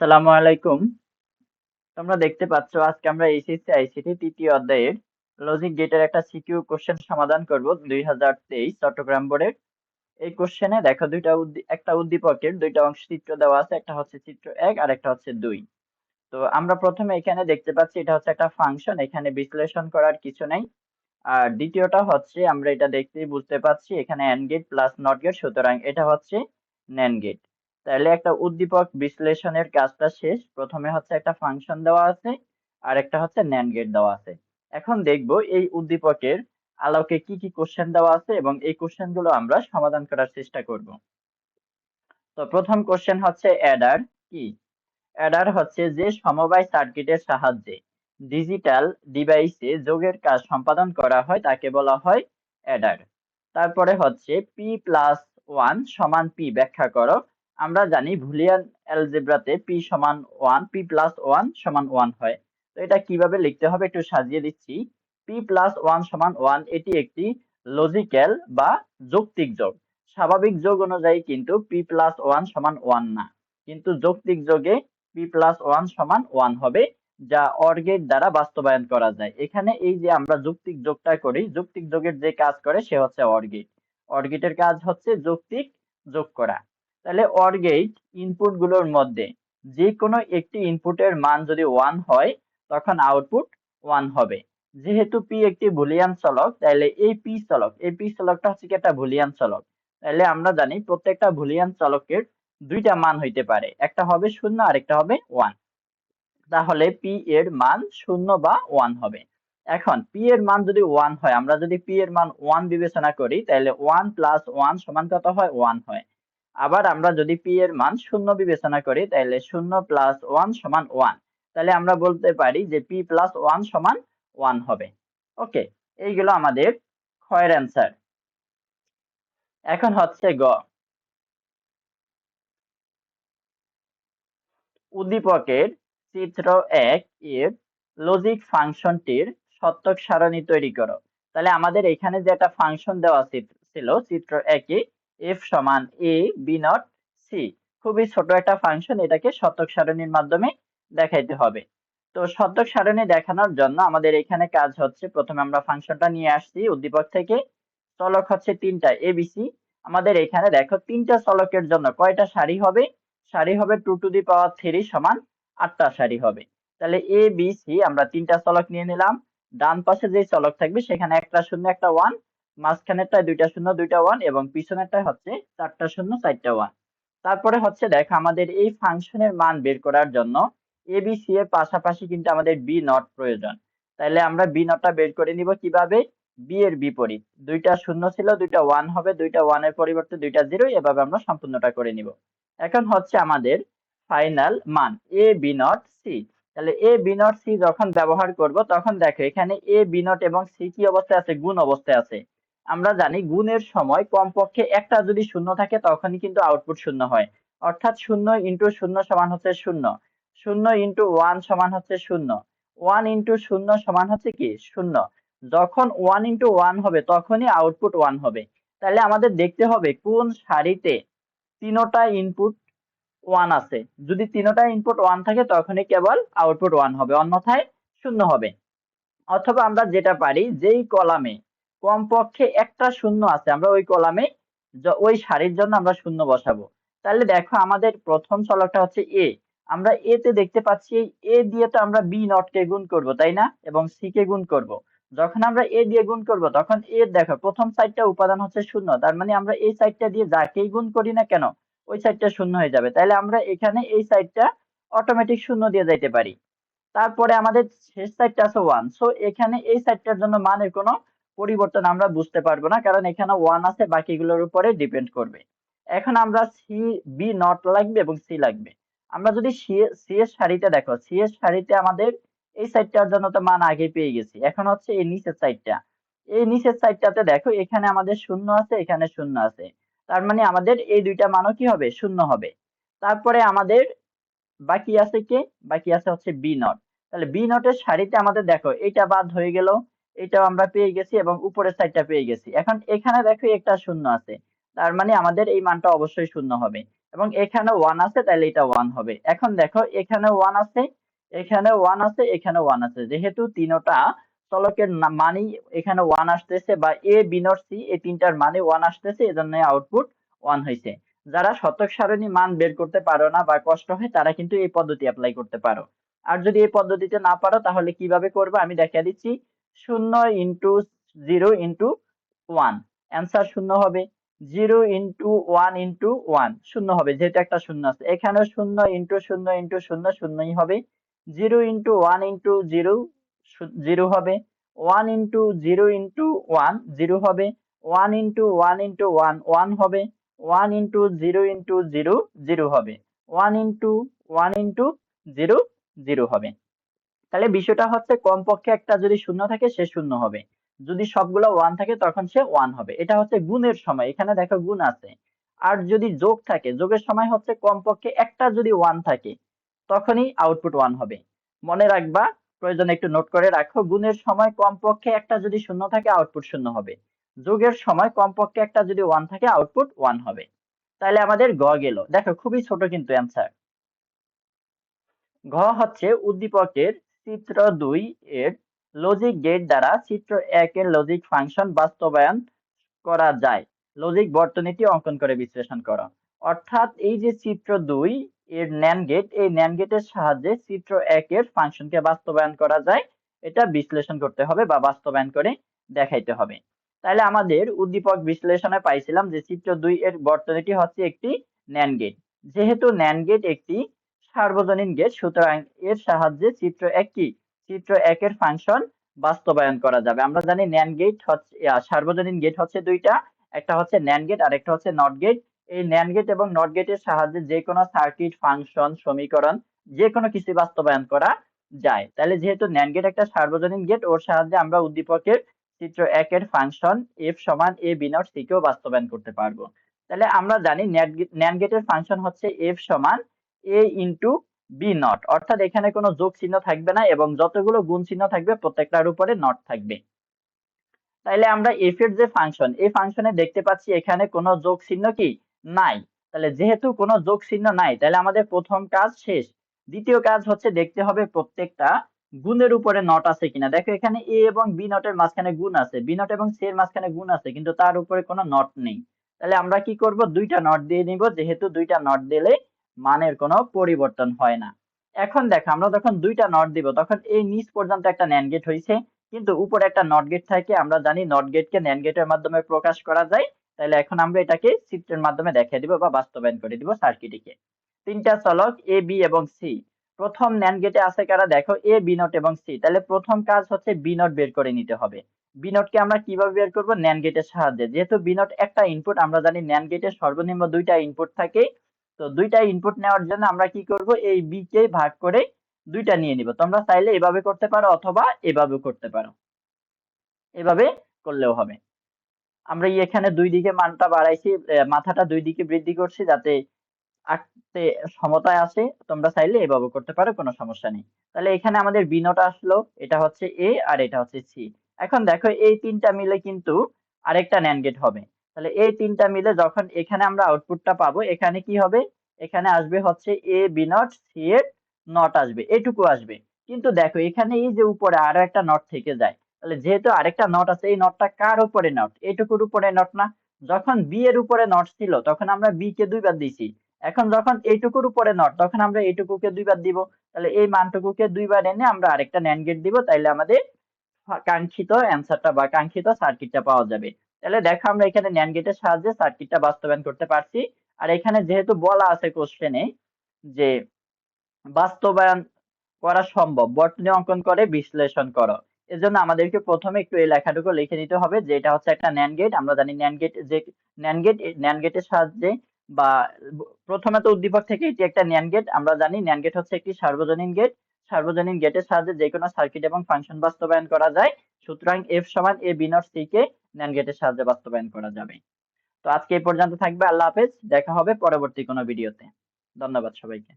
আসসালামু আলাইকুম। তোমরা দেখতে পাচ্ছ, আজকে আমরা এইচএসসি আইসিটি তৃতীয় অধ্যায়ের লজিক গেটের একটা সিকিউ কোশ্চেন সমাধান করব দুই হাজার তেইশ চট্টগ্রাম বোর্ডের। এই কোশ্চেনে দেখো দুইটা একটা উদ্দীপকের দুইটা অংশ চিত্র দেওয়া আছে, একটা হচ্ছে চিত্র এক, আর একটা হচ্ছে দুই। তো আমরা প্রথমে এখানে দেখতে পাচ্ছি এটা হচ্ছে একটা ফাংশন এখানে বিশ্লেষণ করার কিছু নাই। আর দ্বিতীয়টা হচ্ছে আমরা এটা দেখতেই বুঝতে পাচ্ছি এখানে and gate plus not gate সুতরাং এটা হচ্ছে ন্যান গেট তাহলে একটা উদ্দীপক বিশ্লেষণের কাজটা শেষ। প্রথমে হচ্ছে একটা ফাংশন দেওয়া আছে, আর একটা হচ্ছে ন্যান্ড গেট দেওয়া আছে। এখন দেখব এই উদ্দীপকের আলোকে কি কি কোশ্চেন দেওয়া আছে এবং এই কোশ্চেনগুলো আমরা সমাধান করার চেষ্টা করব। তো প্রথম কোশ্চেন হচ্ছে অ্যাডার কি? অ্যাডার হচ্ছে যে সমবায় সার্কিটের সাহায্যে ডিজিটাল ডিভাইসে যোগের কাজ সম্পাদন করা হয়, তাকে বলা হয় অ্যাডার তারপরে হচ্ছে পি প্লাস ওয়ান সমান পি ব্যাখ্যা করো। আমরা জানি ভুলিয়ান অ্যালজেব্রাতে পি সমান ওয়ান, পি প্লাস ওয়ান সমান ওয়ান হয়। তো এটা কীভাবে লিখতে হবে একটু সাজিয়ে দিচ্ছি। পি প্লাস ওয়ান সমান ওয়ান এটি একটি লজিক্যাল বা যৌক্তিক যোগ। স্বাভাবিক যোগ অনুযায়ী কিন্তু পি প্লাস ওয়ান সমান ওয়ান না। কিন্তু যৌক্তিক যোগে পি প্লাস ওয়ান সমান ওয়ান হবে, যা অর্গেট দ্বারা বাস্তবায়ন করা যায়। এখানে এই যে আমরা যৌক্তিক যোগটা করি, যৌক্তিক যোগের যে কাজ করে সে হচ্ছে অর্গেট। অর্গেটের কাজ হচ্ছে যৌক্তিক যোগ করা। তাহলে অর গেট ইনপুটগুলোর মধ্যে যে কোনো একটি ইনপুটের মান যদি ওয়ান হয়, তখন আউটপুট ওয়ান হবে। যেহেতু পি একটি বুলিয়ান চলক, তাহলে এই পি চলক, এই পি চলকটা হচ্ছে একটা বুলিয়ান চলক। তাহলে আমরা জানি প্রত্যেকটা বুলিয়ান চলকের দুইটা মান হইতে পারে, একটা হবে শূন্য আর একটা হবে ওয়ান তাহলে পি এর মান শূন্য বা ওয়ান হবে। এখন পি এর মান যদি ওয়ান হয়, আমরা যদি পি এর মান ওয়ান বিবেচনা করি, তাহলে ওয়ান প্লাস ওয়ান সমান কত হয়? ওয়ান হয়। আবার আমরা যদি পি এর মান শূন্য বিবেচনা করি, তাহলে শূন্য প্লাস ওয়ান সমান ওয়ান তাহলে আমরা বলতে পারি যে পি প্লাস ওয়ান সমান ওয়ান হবে। ওকে এইগুলো আমাদের ক্ষয়ের অ্যান্সার এখন হচ্ছে গ। উদ্দীপকের চিত্র এক এর লজিক ফাংশনটির সত্যক সারণী তৈরি করো। তাহলে আমাদের এখানে যে একটা ফাংশন দেওয়া ছিল চিত্র একে এফ সমান এ বি নট সি খুবই ছোট একটা ফাংশন এটাকে শতক সারণীর মাধ্যমে দেখাইতে হবে। তো শতক সারণী দেখানোর জন্য আমাদের এখানে কাজ হচ্ছে, প্রথমে আমরা ফাংশনটা নিয়ে আসছি উদ্দীপক থেকে। চলক হচ্ছে তিনটা এবিসি আমাদের এখানে দেখো, তিনটা চলকের জন্য কয়টা সারি হবে? সারি হবে two to the power three সমান আটটা সারি হবে। তাহলে এ বি সি আমরা তিনটা চলক নিয়ে নিলাম। ডান পাশে যে চলক থাকবে, সেখানে একটা শূন্য, একটা ওয়ান মাঝখানেরটায় দুইটা শূন্য, দুইটা ওয়ান এবং পিছনেরটায় হচ্ছে চারটা শূন্য, চারটা ওয়ান তারপরে হচ্ছে দেখ আমাদের এই ফাংশনের মান বের করার জন্য এবিসি এর পাশাপাশি কিন্তু আমাদের বি নট প্রয়োজন। তাহলে আমরা বি নটটা বের করে নিব কীভাবে? বি এর বিপরীত। দুইটা শূন্য ছিল, দুইটা ওয়ান হবে, দুইটা ওয়ানের পরিবর্তে দুইটা জিরো এভাবে আমরা সম্পূর্ণটা করে নিব। এখন হচ্ছে আমাদের ফাইনাল মান এ বি নট সি তাহলে এ বি নট সি যখন ব্যবহার করব তখন দেখো এখানে এ বি নট এবং সি কি অবস্থায় আছে? গুণ অবস্থায় আছে। আমরা জানি গুণের সময় কমপক্ষে একটা যদি শূন্য থাকে, তখনই কিন্তু আউটপুট শূন্য হয়। অর্থাৎ শূন্য ইন্টু শূন্য সমান হচ্ছে শূন্য। শূন্য ইন্টু ওয়ান সমান হচ্ছে শূন্য। ওয়ান ইন্টু শূন্য সমান হচ্ছে কি? শূন্য। যখন ওয়ান ইন্টু ওয়ান হবে, তখনই আউটপুট ওয়ান হবে। তাহলে আমাদের দেখতে হবে কোন সারিতে তিনোটা ইনপুট ওয়ান আছে। যদি তিনোটা ইনপুট ওয়ান থাকে, তখনই কেবল আউটপুট ওয়ান হবে, অন্যথায় শূন্য হবে। অথবা আমরা যেটা পারি, যেই কলামে কমপক্ষে একটা শূন্য আছে। আমরা ওই কলামে ওই সারির জন্য আমরা শূন্য বসাবো। তাহলে দেখো আমাদের প্রথম চলকটা হচ্ছে এ আমরা এ তে দেখতে পাচ্ছি এ দিয়ে তো আমরা বি নট কে গুণ করব, তাই না? এবং সি কে গুণ করব। যখন আমরা এ দিয়ে গুণ করব, তখন এ দেখো, প্রথম সাইডটা উপাদান হচ্ছে শূন্য। তার মানে আমরা এই সাইডটা দিয়ে যাকেই গুণ করি না কেন, ওই সাইডটা শূন্য হয়ে যাবে। তাহলে আমরা এখানে এই সাইডটা অটোমেটিক শূন্য দিয়ে যাইতে পারি। তারপরে আমাদের শেষ সাইডটা আছে ওয়ান সো এখানে এই সাইডটার জন্য মানের কোনো পরিবর্তন আমরা বুঝতে পারব না, কারণ এখানে ওয়ান আছে, বাকিগুলোর উপরে ডিপেন্ড করবে। এখন আমরা সি বি নট লাগবে এবং সি লাগবে। আমরা যদি সি এর সারিতে দেখো সি এর সারিতে আমাদের এই সাইডটার জন্য তো মান আগে পেয়ে গেছি। এখন হচ্ছে এই নিচের সাইডটা এই নিচের সাইডটাতে দেখো, এখানে আমাদের শূন্য আছে, এখানে শূন্য আছে। তার মানে আমাদের এই দুইটা মানও কি হবে? শূন্য হবে। তারপরে আমাদের বাকি আছে কে? বাকি আছে হচ্ছে বি নট তাহলে বি নটের সারিতে আমাদের দেখো এটা বাদ হয়ে গেল। এটাও আমরা পেয়ে গেছি এবং উপরের সাইডটা পেয়ে গেছি। এখন এখানে দেখো একটা শূন্য আছে। তার মানে আমাদের এই মানটা অবশ্যই শূন্য হবে। এবং এখানে ওয়ান আছে তাহলে এটা ওয়ান হবে। এখন দেখো, এখানে ওয়ান আছে, এখানে ওয়ান আছে, এখানে ওয়ান আছে। যেহেতু তিনোটা চলকের মানই এখানে ওয়ান আসতেছে বা এ বি নট সি এই তিনটার মানে ওয়ান আসতেছে এজন্য আউটপুট ওয়ান হয়েছে যারা শতক সারণী মান বের করতে পারো না বা কষ্ট হয়, তারা কিন্তু এই পদ্ধতি অ্যাপ্লাই করতে পারো। আর যদি এই পদ্ধতিতে না পারো, তাহলে কীভাবে করবে? আমি দেখা দিচ্ছি। শূন্য into zero into one answer শূন্য হবে। Zero into one into one শূন্য হবে, যেহেতু একটা শূন্য আছে। এখানেও শূন্য ইন্টু শূন্য ইন্টু শূন্য শূন্যই হবে। Zero into one into zero zero হবে। One into zero into one zero হবে। One into one into one one হবে। One into zero into zero zero হবে। One into one into zero zero হবে। তাহলে বিষয়টা হচ্ছে কমপক্ষে একটা যদি শূন্য থাকে সে শূন্য হবে। যদি সবগুলো ওয়ান থাকে তখন সে ওয়ান হবে। এটা হচ্ছে গুণের সময়। এখানে দেখো গুণ আছে। আর যদি যোগ থাকে, যোগের সময় হচ্ছে কমপক্ষে একটা যদি ওয়ান থাকে, তখনই আউটপুট ওয়ান হবে। মনে রাখবা, প্রয়োজনে একটু নোট করে রাখো, গুণের সময় কমপক্ষে একটা যদি শূন্য থাকে আউটপুট শূন্য হবে। যোগের সময় কমপক্ষে একটা যদি ওয়ান থাকে আউটপুট ওয়ান হবে। তাহলে আমাদের গ গেল। দেখো খুবই ছোট কিন্তু অ্যান্সার ঘ হচ্ছে উদ্দীপকের চিত্র দুই এর লজিক গেট দ্বারা চিত্র এক এর লজিক ফাংশন বাস্তবায়ন করা যায়। লজিক বর্তনীটি অঙ্কন করে বিশ্লেষণ করো। অর্থাৎ এই যে চিত্র দুই এর ন্যান গেট এই ন্যান গেটের সাহায্যে চিত্র এক এর ফাংশনকে বাস্তবায়ন করা যায়। এটা বিশ্লেষণ করতে হবে বা বাস্তবায়ন করে দেখাইতে হবে। তাহলে আমাদের উদ্দীপক বিশ্লেষণে পাইছিলাম যে চিত্র দুই এর বর্তনীটি হচ্ছে একটি ন্যান গেট যেহেতু ন্যান গেট একটি সার্বজনীন গেট, সুতরাং এর সাহায্যে চিত্র এক কি? চিত্র একের ফাংশন বাস্তবায়ন করা যাবে। আমরা জানি ন্যান গেট হচ্ছে সার্বজনীন গেট হচ্ছে দুইটা। একটা হচ্ছে ন্যান গেট আর একটা হচ্ছে নট গেট এই ন্যান গেট এবং নট গেটের সাহায্যে যে কোনো সার্কিট ফাংশন সমীকরণ যে কোনো কিছু বাস্তবায়ন করা যায়। তাহলে যেহেতু ন্যান গেট একটা সার্বজনীন গেট ওর সাহায্যে আমরা উদ্দীপকের চিত্র একের ফাংশন এফ সমান এ বি নট সি কেও বাস্তবায়ন করতে পারব। তাহলে আমরা জানি ন্যান গেটের ফাংশন হচ্ছে এফ সমান এ ইন্টু বি নট অর্থাৎ এখানে কোনো যোগ চিহ্ন থাকবে না এবং যতগুলো গুণ চিহ্ন থাকবে প্রত্যেকটার উপরে নট থাকবে। তাইলে আমরা এফ এর যে ফাংশন এই ফাংশনে দেখতে পাচ্ছি এখানে কোনো যোগ চিহ্ন কি? নাই। তাহলে যেহেতু কোনো যোগ চিহ্ন নাই তাহলে আমাদের প্রথম কাজ শেষ। দ্বিতীয় কাজ হচ্ছে দেখতে হবে প্রত্যেকটা গুণের উপরে নট আছে কিনা। দেখো এখানে এ এবং বি নটের মাঝখানে গুণ আছে। বি নট এবং সি এর মাঝখানে গুণ আছে, কিন্তু তার উপরে কোনো নট নেই। তাহলে আমরা কি করব? দুইটা নট দিয়ে নিব। যেহেতু দুইটা নট দিলে মানের কোনো পরিবর্তন হয় না। এখন দেখো, আমরা যখন দুইটা নট দিব, তখন এই নিচ পর্যন্ত একটা ন্যান গেট হয়েছে কিন্তু উপরে একটা নট গেট থাকে। আমরা জানি নট গেটকে ন্যান গেটের মাধ্যমে প্রকাশ করা যায়। তাহলে এখন আমরা এটাকে চিত্রের মাধ্যমে দেখিয়ে দিব বা বাস্তবায়ন করে দিব সার্কিটিকে তিনটা চলক এ বি এবং সি প্রথম ন্যান গেটে আছে কারা? দেখো এ বি নট এবং সি তাহলে প্রথম কাজ হচ্ছে বি নট বের করে নিতে হবে। বি নটকে আমরা কীভাবে বের করব? ন্যান গেটের সাহায্যে। যেহেতু বি নট একটা ইনপুট আমরা জানি ন্যান গেটের সর্বনিম্ন দুইটা ইনপুট থাকে। তো দুইটা ইনপুট নেওয়ার জন্য আমরা কি করব? এই বি কে ভাগ করে দুইটা নিয়ে নিব। তোমরা চাইলে এভাবে করতে পারো অথবা এভাবে করতে পারো। এভাবে করলেও হবে। আমরা এখানে দুই দিকে মানটা বাড়াইছি মাথাটা দুই দিকে বৃদ্ধি করছি যাতে আঁকতে সমতায় আসে। তোমরা চাইলে এভাবে করতে পারো, কোনো সমস্যা নেই। তাহলে এখানে আমাদের বি নোট আসলো, এটা হচ্ছে এ আর এটা হচ্ছে সি এখন দেখো, এই তিনটা মিলে কিন্তু আরেকটা ন্যান গেট হবে। তাহলে এই তিনটা মিলে যখন এখানে আমরা আউটপুটটা পাবো, এখানে কি হবে? এখানে আসবে হচ্ছে এ বি নট সি এর নট আসবে, এটুকু আসবে। কিন্তু দেখো, এখানে এই যে উপরে আরও একটা নট থেকে যায়, তাহলে যেহেতু আরেকটা নট আছে, এই নটটা কার উপরে নট এটুকুর উপরে নট না। যখন বি এর উপরে নট ছিল, তখন আমরা বি কে দুইবার দিছি এখন যখন এইটুকুর উপরে নট তখন আমরা এইটুকুকে দুইবার দিব। তাহলে এই মানটুকুকে দুইবার এনে আমরা আরেকটা ন্যান গেট দিব, তাইলে আমাদের কাঙ্ক্ষিত অ্যান্সারটা বা কাঙ্ক্ষিত সার্কিটটা পাওয়া যাবে। তাহলে দেখো আমরা এখানে ন্যান গেটের সাহায্যে সার্কিটটা বাস্তবায়ন করতে পারছি। আর এখানে যেহেতু বলা আছে কোশ্চেনে যে বাস্তবায়ন করা সম্ভব, বর্তনী অঙ্কন করে বিশ্লেষণ করো। এজন্য আমাদেরকে প্রথমে একটু এই লেখাটুকু লিখে নিতে হবে যে এটা হচ্ছে একটা ন্যান গেট আমরা জানি ন্যান গেট যে ন্যান গেট ন্যান গেটের সাহায্যে বা প্রথমে তো উদ্দীপক থেকে এটি একটা ন্যান গেট আমরা জানি ন্যান গেট হচ্ছে একটি সার্বজনীন গেট সার্বজনীন গেটের সাহায্যে যে কোনো সার্কিট এবং ফাংশন বাস্তবায়ন করা যায়। সুতরাং এফ সমান এ বি নট সি কে ন্যান গেটের সাহায্যে বাস্তবায়ন করা যাবে। তো আজকে এই পর্যন্ত থাকবে, আল্লাহ হাফেজ, দেখা হবে পরবর্তী কোনো ভিডিওতে। ধন্যবাদ সবাইকে।